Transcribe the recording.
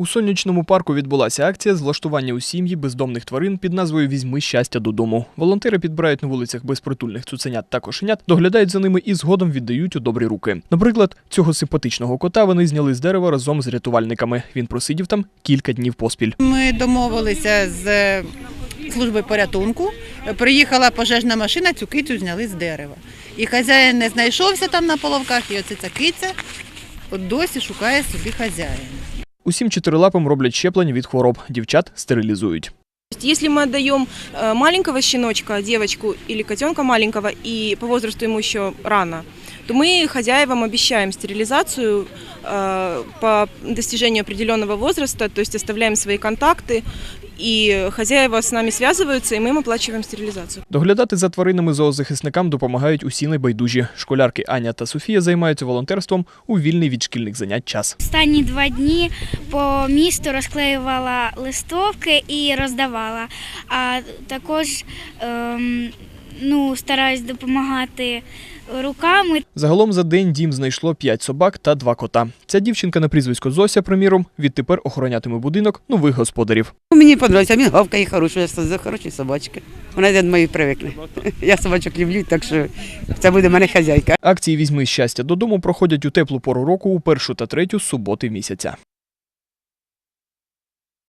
У сонячному парку відбулася акція з влаштування у сім'ї бездомних тварин під назвою Візьми щастя додому. Волонтери підбирають на вулицях безпритульних цуценят та кошенят, доглядають за ними і згодом віддають у добрі руки. Наприклад, цього симпатичного кота вони зняли з дерева разом з рятувальниками. Він просидів там кілька днів поспіль. Ми домовилися з е, служби порятунку. Приїхала пожежна машина, цю кицю зняли з дерева. І хазяїн не знайшовся там на половках, і оце ця киця досі шукає собі хазяїна. Усім чотирилапим роблять щеплення від хвороб. Дівчат стерилізують. Если мы отдаем маленького щеночка, девочку или котенка маленького, и по возрасту ему еще рано, то мы хозяевам обещаем стерилизацию э, по достижению определенного возраста, то есть оставляем свои контакты, и хозяева с нами связываются, и мы им оплачиваем стерилизацию. Доглядати за тваринами зоозахисникам допомагають усі найбайдужі. Школярки Аня та Софія займаються волонтерством у вільний від шкільних занять час. Останні два дні по місту розклеювала листовки і роздавала. А також ем, ну, стараюсь допомагати руками. Загалом за день дім знайшло 5 собак та 2 кота. Ця дівчинка на прізвисько Зося, приміром, відтепер охоронятиме будинок нових господарів. Мені подобається, він гавкає хороший, я хороші собачки. Вона до моєї привикне. Я собачок люблю, так що це буде в мене хазяйка. Акції Візьми щастя додому проходять у теплу пору року у першу та третю суботи місяця.